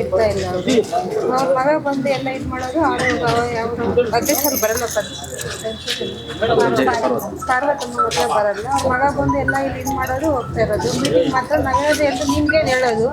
ಬಿಡ್ತಾ ಇಲ್ಲ. ಅವ್ರ ಮಗ ಬಂದು ಎಲ್ಲ ಇದು ಮಾಡೋದು, ಅವರು ಯಾವುದು ಅಧ್ಯಕ್ಷರು ಬರಲ್ಲ ಪಾರ್ವತಮ್ಮ ಮಾತ್ರ ಬರಲ್ಲ. ಅವ್ರ ಮಗ ಬಂದು ಎಲ್ಲ ಇಲ್ಲಿ ಇದು ಮಾಡೋದು, ಹೋಗ್ತಾ ಇರೋದು. ಮೀಟಿಂಗ್ ಮಾತ್ರ ಹೇಳೋದು ಎಲ್ಲ ನಿಮ್ಗೇನು ಹೇಳೋದು?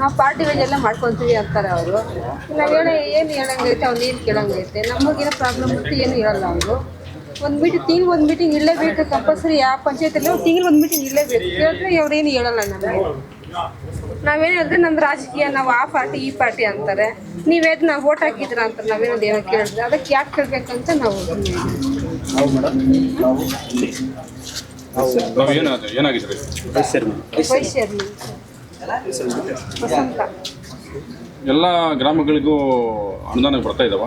ನಾವು ಪಾರ್ಟಿ ವೇಜ್ ಎಲ್ಲ ಮಾಡ್ಕೊತೀವಿ ಅಂತಾರೆ ಅವರು. ನಾವು ಹೇಳೋ, ಏನು ಹೇಳಂಗೈತೆ ಅವ್ನು ಏನು ಕೇಳಂಗೈತೆ? ನಮಗೇನೋ ಪ್ರಾಬ್ಲಮ್ ಇತ್ತು ಏನು ಹೇಳಲ್ಲ ಅವರು. ಒಂದು ಮೀಟಿಂಗ್ ತಿಂಗ್ಳು ಒಂದು ಮೀಟಿಂಗ್ ಇರಲೇಬೇಕು ಕಂಪಲ್ಸರಿ ಯಾವ ಪಂಚಾಯತಲ್ಲಿ ತಿಂಗ್ಳು ಒಂದು ಮೀಟಿಂಗ್ ಇರಲೇಬೇಕು ಕೇಳಿದ್ರೆ ಏನು ಹೇಳಲ್ಲ ನಮಗೆ. ನಾವೇನು ಹೇಳಿದ್ರೆ ನಮ್ದು ರಾಜಕೀಯ ನಾವು ಆ ಪಾರ್ಟಿ ಈ ಪಾರ್ಟಿ ಅಂತಾರೆ. ನೀವೇದ್ ನಾವು ಓಟ್ ಹಾಕಿದ್ರ ಅಂತ ನಾವೇನೋದು ಏನೋ ಕೇಳಿದ್ರೆ ಅದಕ್ಕೆ ಯಾಕೆ ಕೇಳ್ಬೇಕಂತ ನಾವು ಎಲ್ಲ ಗ್ರಾಮಗಳಿಗೂ ಅನುದಾನ ಬರ್ತಾ ಇದಾವ.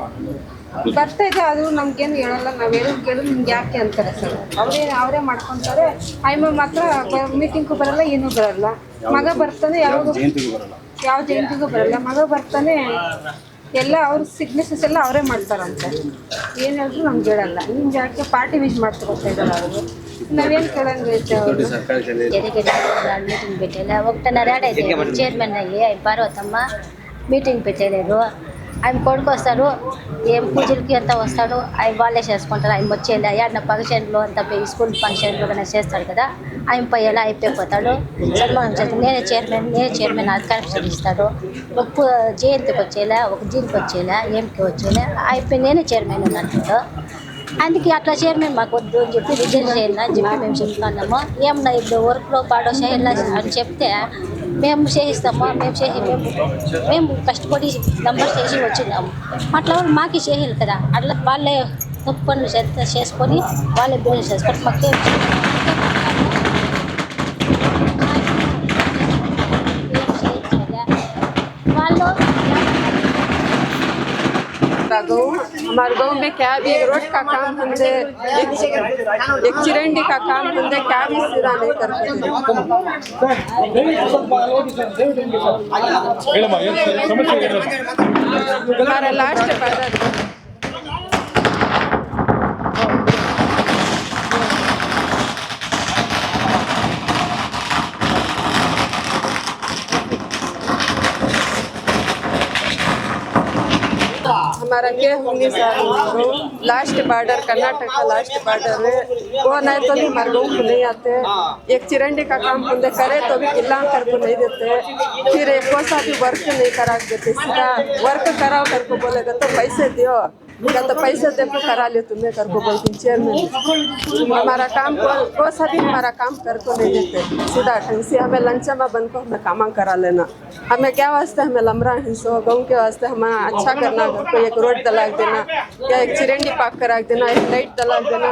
ಬರ್ತಾ ಇದೆ ಅದು ನಮ್ಗೇನು ಹೇಳಲ್ಲ. ನಾವು ಹೇಳಿದ್ ಕೇಳಿದ್ ನಿಮ್ಗೆ ಯಾಕೆ ಅಂತಾರೆ ಸರ್ ಅವರೇ ಅವರೇ ಮಾಡ್ಕೊಂತಾರೆ ಆಯ್ಮ ಮಾತ್ರ ಮೀಟಿಂಗ್ಗೂ ಬರಲ್ಲ ಏನೂ ಬರಲ್ಲ. ಮಗ ಬರ್ತಾನೆ ಯಾವಾಗ ಯಾವ ಜಯಂತಿಗೂ ಬರಲ್ಲ. ಮಗ ಬರ್ತಾನೆ ಎಲ್ಲ ಅವ್ರ ಸಿಗ್ನೇಚರ್ಸ್ ಎಲ್ಲ ಅವರೇ ಮಾಡ್ತಾರಂತೆ. ಏನ್ ಹೇಳಿದ್ರು ನಮ್ಗೆ ಹೇಳಲ್ಲ. ನಿಮ್ಗೆ ಯಾಕೆ ಪಾರ್ಟಿ ವಿಜ್ ಮಾಡ್ಕೊಳ್ತಾ ಇದ್ದಾರೆ ಅವರು? ನಾವೇನು ಅವರು? ಮೀಟಿಂಗ್ ಬಿಟ್ಟಿಲ್ಲ ಹೋಗ್ತಾನೆ ಚೇರ್ಮನ್ ಆಗಿ ಪಾರ್ವತಮ್ಮ ಮೀಟಿಂಗ್ ಬಿಟ್ಟಿದ್ರು ఆయన కొడుకు వస్తాడు ఏం పూజలకి అంతా వస్తాడు ఆయన వాళ్ళే చేసుకుంటారు. ఆయన వచ్చేది ఏడన ఫంక్షన్లు అంతా పోయి స్కూల్ ఫంక్షన్లో కానీ చేస్తాడు కదా ఆయన పోయేలా అయిపోయిపోతాడు? సన్మానం చేస్తాను నేనే చైర్మన్ నేనే చైర్మన్ అధికారం ఇస్తాడు ఒక జయంతికి వచ్చేలా ఒక దీనికి వచ్చేలా ఏంకి వచ్చేలా అయిపోయి నేనే చైర్మన్ అన్నట్టు అందుకే అట్లా చైర్మన్ మాకు వద్దు అని చెప్పి రిజైన్ చేయాలని చెప్పి మేము చెప్తున్నాము. ఏమన్నా ఇప్పుడు వర్క్లో పాడో చేయాలి అని చెప్తే మేము చేయిస్తాము? మేము చేసి మేము మేము కష్టపడి నంబర్ చేసి వచ్చినాము. అట్లా వాళ్ళు మాకే చేయాలి కదా. అట్లా వాళ్ళే తప్పు పనులు చేసుకొని వాళ్ళే బిజినెస్ చేసుకొని మాకు हमारा गाँव। हमारे गाँव में क्या भी रोड का काम होंगे एक चिरंडी का काम हमसे क्या भी सीधा नहीं करते हमारा लास्ट पैदा होंगे सर लास्ट बॉर्डर कर्नाटक का लास्ट बॉर्डर है वो नहीं तो नहीं हमारे गाँव को नहीं आते एक चिरंडी का काम बंदे करे तो भी किला कर को नहीं देते। फिर एक सा भी वर्क नहीं करा देते। सीधा वर्क कराओ कर को बोलेगा तो पैसे दियो। तो पैसे दे को करा ले तुम्हें कर को बोलती चेयरमैन हमारा काम को कोसा भी हमारा काम कर को नहीं देते। सीधा ढंग से हमें लंचा में बन को हमें काम करा लेना। हमें क्या वास्ते हमें लमरा हिंसो गाँव के वास्ते हमें अच्छा करना, घर को एक रोड दलाग देना, या एक चिरंडी पाक करा देना, एक लाइट दलाग देना,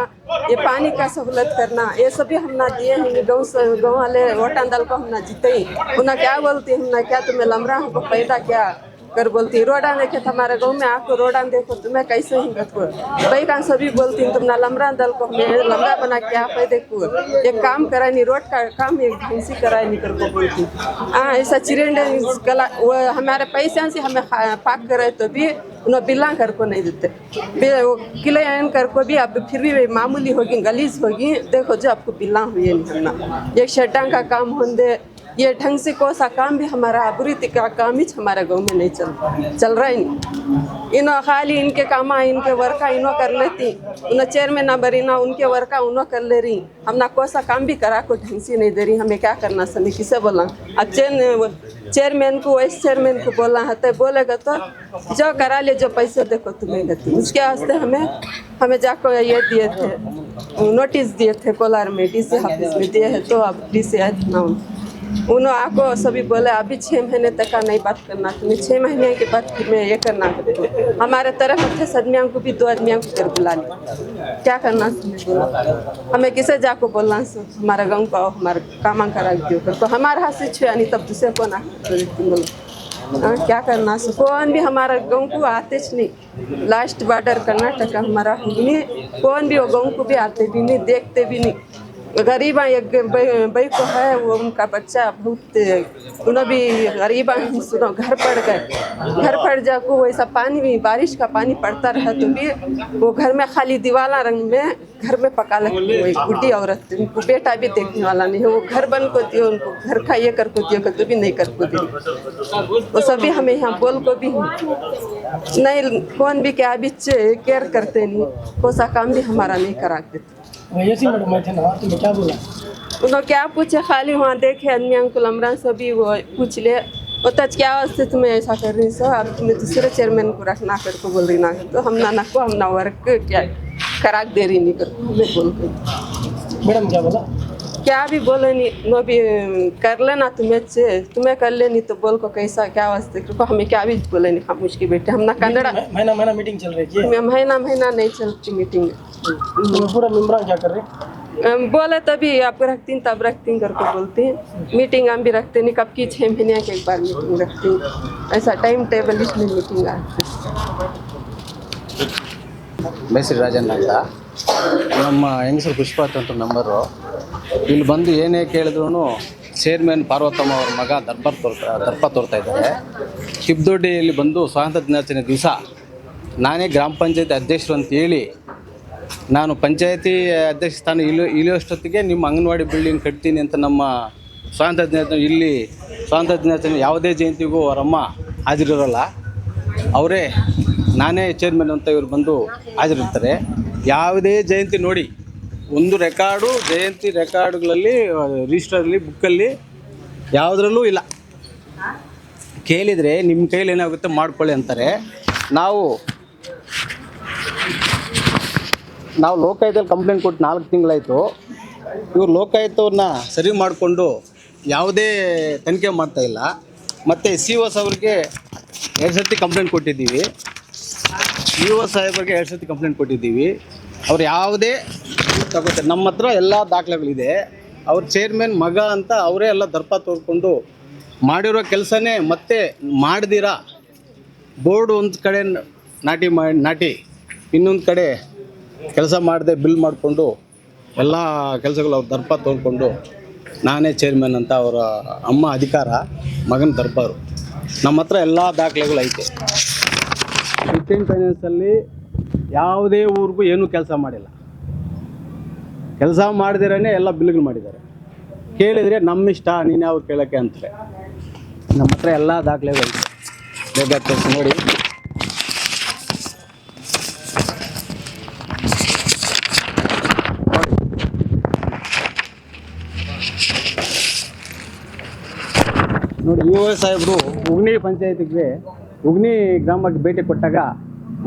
ये पानी का सहूलत करना, ये सभी हमने दिए हैं गाँव से गाँव वाले वोटान दल को हमने जीते ही। उन्हें क्या बोलती हमने क्या तुम्हें लमरा हमको पैदा क्या? कर बोलती, रोडान देखे हमारे गाँव में आको रोडान देखो, तुम्हें कैसे हिंगत को भाई कान सभी बोलती तुम ना लमरा दल को हमें लमरा बना के आप देखो। एक काम करा नहीं रोड का काम एक ढंग से करा नहीं कर को बोलती। हाँ ऐसा चिरेंडे गला, वो हमारे पैसे से हमें पाक करे तो भी उन्हें बिल्ला कर को नहीं देते। वो किले आयन कर को भी अब फिर भी मामूली होगी, गलीज होगी, देखो जो आपको बिल्ला हुई नहीं करना एक शड्डा का काम होंगे ये ढंग से कौन सा काम भी हमारा अभिवृद्धि का काम ही हमारे गाँव में नहीं चल चल रहा है नहीं। इनो खाली इनके काम, इनके वर्का इनो कर लेती। उन्हें चेयरमैन ना बरी ना उनके वर्का उन्हों कर ले रही। हम ना कौन सा काम भी करा को ढंग से नहीं दे रही। हमें क्या करना समय किसे बोला? अब चेयर चेयरमैन को वाइस चेयरमैन को बोला है तो बोलेगा तो जो करा ले, जो पैसे देखो, तुम्हें देती उसके वास्ते हमें हमें जाको ये दिए थे नोटिस दिए थे, कोलार में डी सी ऑफ़िस में दिए हैं तो अब डी सी ना उन्होंने आको सभी बोले, अभी छः महीने तक का नहीं बात करना, तुम्हें छः महीने के बाद मैं ये करना हमारे तरफ़ थे सदमियाँ को भी दो आदमियों को फिर बुला लिया क्या करना हमें किसे जाको बोलना सो हमारे गाँव आओ, हमारे काम करा दियो तो हमारे हाथ से छुआ नहीं तब दूसरे को ना बोलो? क्या करना सो कौन भी हमारा गाँव को आते नहीं। लास्ट बॉर्डर कर्नाटक हमारा नहीं कौन भी वो गाँव को भी आते भी नहीं, देखते भी नहीं। गरीबा भाई को है, वो उनका बच्चा बहुत, उन्हें भी गरीबा सुनो, घर पड़ गए। घर पड़ जाको वैसा पानी भी, बारिश का पानी पड़ता रहा तो भी वो घर में खाली दीवाला रंग में घर में पका लगती वही बुढ़ी औरत, उनको बेटा भी देखने वाला नहीं है, वो घर बन को दियो उनको घर का ये कर को दियो तो भी नहीं कर को दियो वो सभी हमें यहाँ बोल को भी नहीं, कौन भी क्या भी केयर करते नहीं, कौन सा काम भी हमारा नहीं करा देते। वैसे मैडम ना तुमने क्या बोला? क्या पूछे? खाली वहाँ देखे आदमी अंकुल अमरान सभी वो पूछ ले। वो होता क्या वास्ते तुम्हें ऐसा कर रही सो अब तुम्हें दूसरे चेयरमैन को रखना कर को बोल रही ना तो हम ना ना को हम ना वर्क क्या करा दे रही नहीं कर हमें बोल मैडम क्या बोला? क्या भी बोले नहीं अभी कर लेना तुम्हें तुम्हें कर लेनी तो बोल को कैसा क्या वास्ते को हमें क्या भी बोले नहीं खामोश के बेटे हम ना कन्नड़ा महीना महीना मीटिंग चल रही है महीना महीना नहीं चल रही मीटिंग हम्म, पूरा मेम्बरान क्या कर रहे? हैं बोले तभी आप रखती तब रखती घर को बोलती हैं। मीटिंग हम भी रखते नहीं कब की छः महीने के एक बार मीटिंग रखती हैं। ऐसा टाइम टेबल इसमें मीटिंग आती मैं श्री राजन नंदा ನಮ್ಮ ಹೆಂಗಸರು ಪುಷ್ಪಾತ್ ಅಂತ ಮೆಂಬರು ಇಲ್ಲಿ ಬಂದು ಏನೇ ಕೇಳಿದ್ರು ಚೇರ್ಮನ್ ಪಾರ್ವತಮ್ಮ ಅವ್ರ ಮಗ ದರ್ಬಾರ್ ತೋರ್ತಾ ದರ್ಪ ತೋರ್ತಾ ಇದ್ದಾರೆ. ಕಿಬ್ದೊಡ್ಡಿಯಲ್ಲಿ ಬಂದು ಸ್ವಾತಂತ್ರ್ಯ ದಿನಾಚರಣೆ ದಿವಸ ನಾನೇ ಗ್ರಾಮ ಪಂಚಾಯತಿ ಅಧ್ಯಕ್ಷರು ಅಂತ ಹೇಳಿ ನಾನು ಪಂಚಾಯತಿ ಅಧ್ಯಕ್ಷ ಸ್ಥಾನ ಇಲ್ಲೋ ಇಳಿಯೋಷ್ಟೊತ್ತಿಗೆ ನಿಮ್ಮ ಅಂಗನವಾಡಿ ಬಿಲ್ಡಿಂಗ್ ಕಟ್ತೀನಿ ಅಂತ ನಮ್ಮ ಸ್ವಾತಂತ್ರ್ಯ ದಿನಾಚರಣೆ, ಇಲ್ಲಿ ಸ್ವಾತಂತ್ರ್ಯ ದಿನಾಚರಣೆ ಯಾವುದೇ ಜಯಂತಿಗೂ ಅವರಮ್ಮ ಹಾಜರಿರೋಲ್ಲ. ಅವರೇ ನಾನೇ ಚೇರ್ಮನ್ ಅಂತ ಇವರು ಬಂದು ಹಾಜರಿರ್ತಾರೆ. ಯಾವುದೇ ಜಯಂತಿ ನೋಡಿ, ಒಂದು ರೆಕಾರ್ಡು ಜಯಂತಿ ರೆಕಾರ್ಡ್ಗಳಲ್ಲಿ ರಿಜಿಸ್ಟರಲ್ಲಿ ಬುಕ್ಕಲ್ಲಿ ಯಾವುದ್ರಲ್ಲೂ ಇಲ್ಲ. ಕೇಳಿದರೆ ನಿಮ್ಮ ಕೈಲಿ ಏನಾಗುತ್ತೆ ಮಾಡ್ಕೊಳ್ಳಿ ಅಂತಾರೆ. ನಾವು ನಾವು ಲೋಕಾಯುತದಲ್ಲಿ ಕಂಪ್ಲೇಂಟ್ ಕೊಟ್ಟು ನಾಲ್ಕು ತಿಂಗಳಾಯಿತು. ಇವ್ರು ಲೋಕಾಯುತವ್ರನ್ನ ಸರಿ ಮಾಡಿಕೊಂಡು ಯಾವುದೇ ತನಿಖೆ ಮಾಡ್ತಾಯಿಲ್ಲ ಮತ್ತು ಸಿ ಓಸ್ ಅವ್ರಿಗೆ ಎರಡು ಸರ್ತಿ ಕಂಪ್ಲೇಂಟ್ ಕೊಟ್ಟಿದ್ದೀವಿ. ಇ ಒ ಸಾಹೇಬರಿಗೆ ಎರಡು ಸರ್ತಿ ಕಂಪ್ಲೇಂಟ್ ಕೊಟ್ಟಿದ್ದೀವಿ. ಅವ್ರು ಯಾವುದೇ ತಗೋತಾರೆ. ನಮ್ಮ ಹತ್ರ ಎಲ್ಲ ದಾಖಲೆಗಳಿದೆ. ಅವ್ರ ಚೇರ್ಮನ್ ಮಗ ಅಂತ ಅವರೇ ಎಲ್ಲ ದರ್ಪ ತೋರ್ಕೊಂಡು ಮಾಡಿರೋ ಕೆಲಸನೇ ಮತ್ತೆ ಮಾಡ್ದಿರಾ? ಬೋರ್ಡ್ ಒಂದು ಕಡೆ ನಾಟಿ ಮಾಡಿ ನಾಟಿ, ಇನ್ನೊಂದು ಕಡೆ ಕೆಲಸ ಮಾಡದೆ ಬಿಲ್ ಮಾಡಿಕೊಂಡು ಎಲ್ಲ ಕೆಲಸಗಳು ಅವ್ರ ದರ್ಪ ತೋರ್ಕೊಂಡು ನಾನೇ ಚೇರ್ಮನ್ ಅಂತ ಅವರ ಅಮ್ಮ ಅಧಿಕಾರ, ಮಗನ ದರ್ಬಾರು ನಮ್ಮ ಹತ್ರ ಎಲ್ಲ ದಾಖಲೆಗಳು ಐತೆ ಫಿಫ್ಟೀನ್ ಫೈನಾನ್ಸಲ್ಲಿ ಯಾವುದೇ ಊರಿಗೂ ಏನೂ ಕೆಲಸ ಮಾಡಿಲ್ಲ. ಕೆಲಸ ಮಾಡಿದಿರೇ ಎಲ್ಲ ಬಿಲ್ಗಳು ಮಾಡಿದ್ದಾರೆ. ಕೇಳಿದರೆ ನಮ್ಮ ಇಷ್ಟ ನೀನು ಯಾವ ಕೇಳೋಕ್ಕೆ ಅಂತಾರೆ. ನಮ್ಮ ಹತ್ರ ಎಲ್ಲ ದಾಖಲೆಗಳು ಬೇಕಾಗ್ತದೆ ನೋಡಿ. ನೋಡಿ ಯು ಒ ಸಾಹೇಬರು, ಉಗ್ನಿ ಪಂಚಾಯತಿಗೆ ಉಗ್ನಿ ಗ್ರಾಮಕ್ಕೆ ಭೇಟಿ ಕೊಟ್ಟಾಗ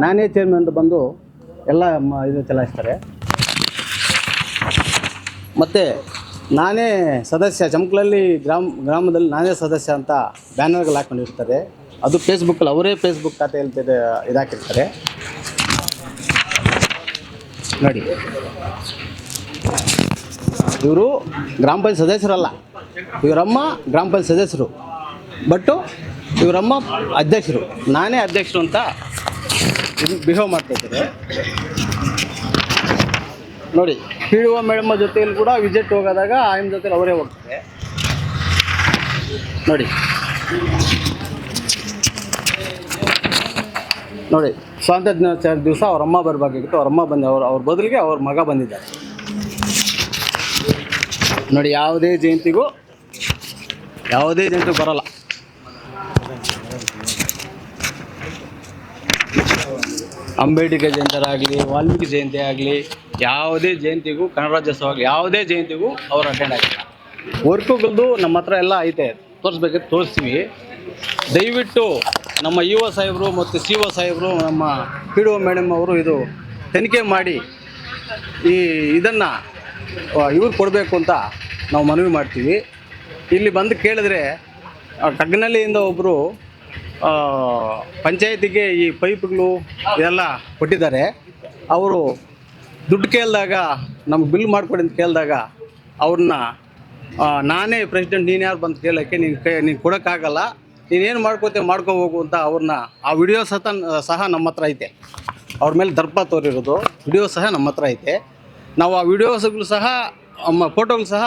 ನಾನೇ ಚೇರ್ಮನ್ ಅಂತ ಬಂದು ಎಲ್ಲ ಇದು ಚಲಾಯಿಸ್ತಾರೆ. ಮತ್ತು ನಾನೇ ಸದಸ್ಯ ಚಮಕಲಲ್ಲಿ ಗ್ರಾಮ, ಗ್ರಾಮದಲ್ಲಿ ನಾನೇ ಸದಸ್ಯ ಅಂತ ಬ್ಯಾನರ್ಗಳು ಹಾಕ್ಕೊಂಡಿರ್ತಾರೆ ಅದು ಫೇಸ್ಬುಕ್ಕಲ್ಲಿ ಅವರೇ ಫೇಸ್ಬುಕ್ ಖಾತೆಯಲ್ಲಿ ತೆರೆ- ಇದಾಕಿರ್ತಾರೆ. ನೋಡಿ. ಇವರು ಗ್ರಾಮ ಪಂಚಾಯತ್ ಸದಸ್ಯರಲ್ಲ. ಇವರಮ್ಮ ಗ್ರಾಮ ಪಂಚಾಯತ್ ಸದಸ್ಯರು. ಬಟ್ಟು ಇವರಮ್ಮ ಅಧ್ಯಕ್ಷರು. ನಾನೇ ಅಧ್ಯಕ್ಷರು ಅಂತ ಬಿಹೇವ್ ಮಾಡ್ತಾ ಇದ್ದಾರೆ. ನೋಡಿ ಪಿ ಡಿ ಒ ಜೊತೆಯಲ್ಲಿ ಕೂಡ ವಿಸಿಟ್ ಹೋಗೋದಾಗ ಆಯಮ್ ಜೊತೆ ಅವರೇ ಹೋಗ್ತಾರೆ. ನೋಡಿ. ನೋಡಿ, ಸ್ವಾತಂತ್ರ್ಯ ದಿನಾಚರಣೆ ದಿವಸ ಅವರಮ್ಮ ಬರಬೇಕಾಗಿತ್ತು ಅವರಮ್ಮ ಬಂದ ಅವ್ರ ಅವ್ರ ಬದಲಿಗೆ ಅವ್ರ ಮಗ ಬಂದಿದ್ದಾರೆ. ನೋಡಿ, ಯಾವುದೇ ಜಯಂತಿಗೂ ಯಾವುದೇ ಜಯಂತಿಗೂ ಬರಲ್ಲ. ಅಂಬೇಡ್ಕರ್ ಜಯಂತಿ ಆಗಲಿ, ವಾಲ್ಮೀಕಿ ಜಯಂತಿ ಆಗಲಿ, ಯಾವುದೇ ಜಯಂತಿಗೂ, ಕನ್ನಡ ರಾಜ್ಯೋತ್ಸವ ಆಗಲಿ, ಯಾವುದೇ ಜಯಂತಿಗೂ ಅವ್ರು ಅಟೆಂಡ್ ಆಗಿಲ್ಲ. ವರ್ಕುಗಳದ್ದು ನಮ್ಮ ಹತ್ರ ಎಲ್ಲ ಐತೆ. ತೋರಿಸ್ಬೇಕಾದ್ರೆ ತೋರಿಸ್ತೀವಿ. ದಯವಿಟ್ಟು ನಮ್ಮ ಇ ಒ ಸಾಹೇಬರು ಮತ್ತು ಸಿ ಒ ಸಾಹೇಬರು, ನಮ್ಮ ಪಿ ಡಿ ಒ ಮೇಡಮ್ ಅವರು ಇದು ತನಿಖೆ ಮಾಡಿ ಈ ಇದನ್ನು ಇವ್ರು ಕೊಡಬೇಕು ಅಂತ ನಾವು ಮನವಿ ಮಾಡ್ತೀವಿ. ಇಲ್ಲಿ ಬಂದು ಕೇಳಿದ್ರೆ ಕಗ್ನಳ್ಳಿಯಿಂದ ಒಬ್ಬರು ಪಂಚಾಯತಿಗೆ ಈ ಪೈಪ್ಗಳು ಇದೆಲ್ಲ ಕೊಟ್ಟಿದ್ದಾರೆ. ಅವರು ದುಡ್ಡು ಕೇಳಿದಾಗ, ನಮ್ಗೆ ಬಿಲ್ ಮಾಡಿಕೊಡಿ ಅಂತ ಕೇಳಿದಾಗ, ಅವ್ರನ್ನ ನಾನೇ ಪ್ರೆಸಿಡೆಂಟ್, ನೀನು ಯಾರು ಬಂದು ಕೇಳೋಕ್ಕೆ, ನೀನು ಕೈ, ನೀನು ಕೊಡೋಕ್ಕಾಗಲ್ಲ. ನೀನೇನು ಮಾಡ್ಕೋತೆ ಮಾಡ್ಕೋ ಹೋಗು ಅಂತ ಅವ್ರನ್ನ, ಆ ವಿಡಿಯೋ ಸತ, ಸಹ ನಮ್ಮ ಹತ್ರ ಐತೆ. ಅವ್ರ ಮೇಲೆ ದರ್ಪ ತೋರಿರೋದು, ವಿಡಿಯೋ ಸಹ ನಮ್ಮ ಹತ್ರ ಐತೆ. ನಾವು ಆ ವಿಡಿಯೋಸ್ಗಳು ಸಹ ಫೋಟೋಗಳು ಸಹ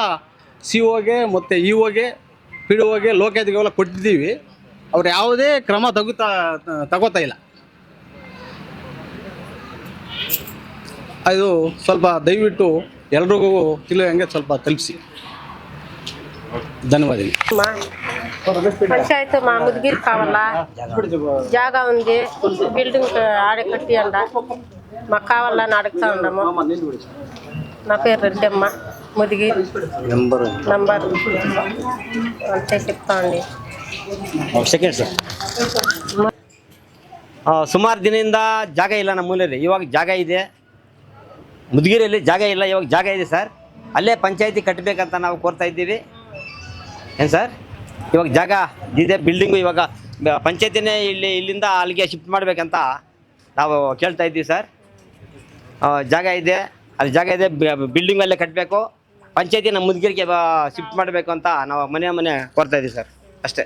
ಸಿ ಒಗೆ ಮತ್ತು ಇ ಒಗೆ ಪಿ ಡಿ ಒಗೆ ಲೋಕಾಯುಕ್ತಗೆಲ್ಲ ಕೊಟ್ಟಿದ್ದೀವಿ ಅವ್ರು ಯಾವುದೇ ಕ್ರಮ ತಗೋತಾ ತಗೋತಾ ಇಲ್ಲ ಅದು ಸ್ವಲ್ಪ ದಯವಿಟ್ಟು ಎಲ್ರಿಗೂ ತಿಳಿಯೋಂಗೆ ಸ್ವಲ್ಪ ತಲುಪಿಸಿ ధన్యవాదాలు పంచాయతీ మా ముదిగిరి కావాలా జాగా ఉంది బిల్డింగ్ ఆడ కట్టి అండ మాకు కావాలని అడుగుతా ఉండము నా పేరు రెడ్డమ్మ ముదిగిరి నంబర్ అంతే చెప్తాండి ಸೆಕೆಂಡ್ ಸರ್ ಸುಮಾರು ದಿನದಿಂದ ಜಾಗ ಇಲ್ಲ ನಮ್ಮ ಊರಲ್ಲಿ ಇವಾಗ ಜಾಗ ಇದೆ ಮುದುಗಿರಿಯಲ್ಲಿ ಜಾಗ ಇಲ್ಲ ಇವಾಗ ಜಾಗ ಇದೆ ಸರ್ ಅಲ್ಲೇ ಪಂಚಾಯತಿ ಕಟ್ಟಬೇಕಂತ ನಾವು ಕೋರ್ತಾ ಇದ್ದೀವಿ ಏನು ಸರ್ ಇವಾಗ ಜಾಗ ಇದೆ ಬಿಲ್ಡಿಂಗು ಇವಾಗ ಬ- ಪಂಚಾಯತಿನೇ ಇಲ್ಲಿ ಇಲ್ಲಿಂದ ಅಲ್ಲಿಗೆ ಶಿಫ್ಟ್ ಮಾಡಬೇಕಂತ ನಾವು ಕೇಳ್ತಾ ಇದ್ದೀವಿ ಸರ್ ಆ, ಜಾಗ ಇದೆ ಅಲ್ಲಿ ಜಾಗ ಇದೆ ಬಿಲ್ಡಿಂಗ್ ಅಲ್ಲೇ ಕಟ್ಟಬೇಕು ಪಂಚಾಯತಿ ನಮ್ಮ ಮುದುಗಿರಿಗೆ ಶಿಫ್ಟ್ ಮಾಡಬೇಕು ಅಂತ ನಾವು ಮನೆ ಮನೆ ಕೊಡ್ತಾ ಇದ್ದೀವಿ ಸರ್ ಅಷ್ಟೇ.